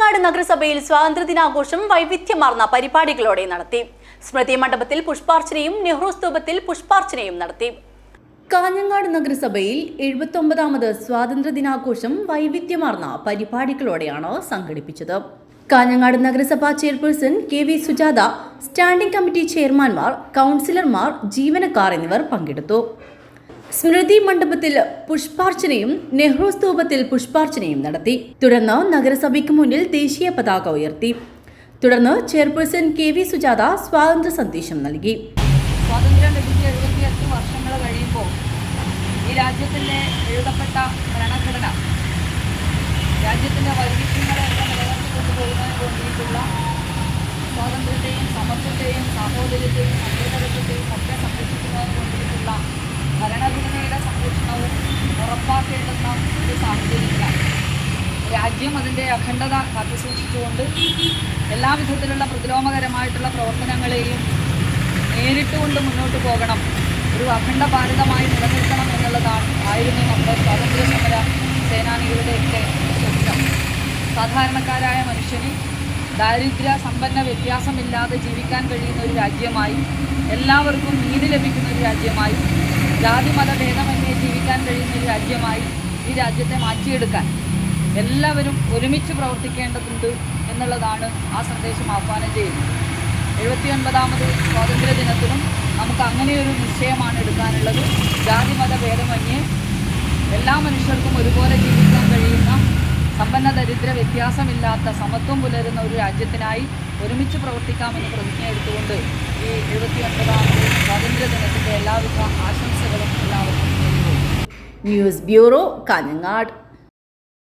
കാഞ്ഞങ്ങാട് നഗരസഭയിൽ സ്വാതന്ത്ര്യദിനാഘോഷം വൈവിധ്യമാർന്ന പരിപാടികളോടെ നടത്തി. സ്മൃതി മണ്ഡപത്തിൽ പുഷ്പാർച്ചനയും നെഹ്റു സ്തൂപത്തിൽ പുഷ്പാർച്ചനയും നടത്തി. കാഞ്ഞങ്ങാട് നഗരസഭയിൽ എഴുപത്തൊമ്പതാമത് സ്വാതന്ത്ര്യദിനാഘോഷം വൈവിധ്യമാർന്ന പരിപാടികളോടെയാണ് സംഘടിപ്പിച്ചത്. കാഞ്ഞങ്ങാട് നഗരസഭാ chairperson K V Sujatha standing committee ചെയർമാൻമാർ കൗൺസിലർമാർ ജീവനക്കാർ എന്നിവർ പങ്കെടുത്തു. സ്മൃതി മണ്ഡപത്തിൽ പുഷ്പാർച്ചനയും നെഹ്റു സ്തൂപത്തിൽ പുഷ്പാർച്ചനയും നടത്തി. തുടർന്ന് നഗരസഭയ്ക്ക് മുന്നിൽ ദേശീയ പതാക ഉയർത്തി. തുടർന്ന് ചെയർപേഴ്സൺ കെ വി സുജാത സ്വാതന്ത്ര്യ സന്ദേശം നൽകി. സ്വാതന്ത്ര്യം ലഭിച്ച് എഴുപത്തിയെട്ട് വർഷങ്ങൾ കഴിയുമ്പോൾ ഈ രാജ്യത്തിന്റെ എഴുതപ്പെട്ട ഭരണഘടന രാജ്യത്തിന്റെ വൈവിധ്യങ്ങളെ നിലനിർത്തി കൊണ്ടുപോകുന്നതിന് വേണ്ടിയിട്ടുള്ള സ്വാതന്ത്ര്യത്തെയും സമത്വത്തെയും സാഹോദര്യത്തെയും സഹോദരത്വത്തെയും രാജ്യം അതിന്റെ അഖണ്ഡത കാത്തുസൂക്ഷിച്ചുകൊണ്ട് എല്ലാവിധത്തിലുള്ള പ്രതിലോമകരമായിട്ടുള്ള പ്രവർത്തനങ്ങളെയും നേരിട്ടുകൊണ്ട് മുന്നോട്ട് പോകണം. ഒരു അഖണ്ഡ ഭാരതമായി നിലനിൽക്കണം എന്നുള്ളതാണ് ആയിരുന്നു നമ്മുടെ സ്വാതന്ത്ര്യ സമര സേനാനികളുടെയൊക്കെ സ്വപ്നം സാധാരണക്കാരായ മനുഷ്യന് ദാരിദ്ര്യ സമ്പന്ന വ്യത്യാസമില്ലാതെ ജീവിക്കാൻ കഴിയുന്ന ഒരു രാജ്യമായി എല്ലാവർക്കും നീതി ലഭിക്കുന്ന ഒരു രാജ്യമായി ജാതി മത ഭേദമന്യേ ജീവിക്കാൻ കഴിയുന്ന ഒരു രാജ്യമായി ഈ രാജ്യത്തെ മാറ്റിയെടുക്കാൻ എല്ലാവരും ഒരുമിച്ച് പ്രവർത്തിക്കേണ്ടതുണ്ട് എന്നുള്ളതാണ് ആ സന്ദേശം ആഹ്വാനം ചെയ്യുന്നത്. എഴുപത്തി ഒൻപതാമത് സ്വാതന്ത്ര്യ ദിനത്തിലും നമുക്ക് അങ്ങനെയൊരു നിശ്ചയമാണ് എടുക്കാനുള്ളത്. ജാതി മത ഭേദമന്യേ എല്ലാ മനുഷ്യർക്കും ഒരുപോലെ ജീവിക്കാൻ കഴിയുന്ന സമ്പന്ന ദരിദ്ര വ്യത്യാസമില്ലാത്ത സമത്വം പുലരുന്ന ഒരു രാജ്യത്തിനായി ഒരുമിച്ച് പ്രവർത്തിക്കാമെന്ന് പ്രതിജ്ഞ എടുത്തുകൊണ്ട് ഈ എഴുപത്തി ഒൻപതാമത് സ്വാതന്ത്ര്യ ദിനത്തിന്റെ എല്ലാവിധ ആശംസകളും എല്ലാവർക്കും ന്യൂസ് ബ്യൂറോ കാഞ്ഞങ്ങാട്.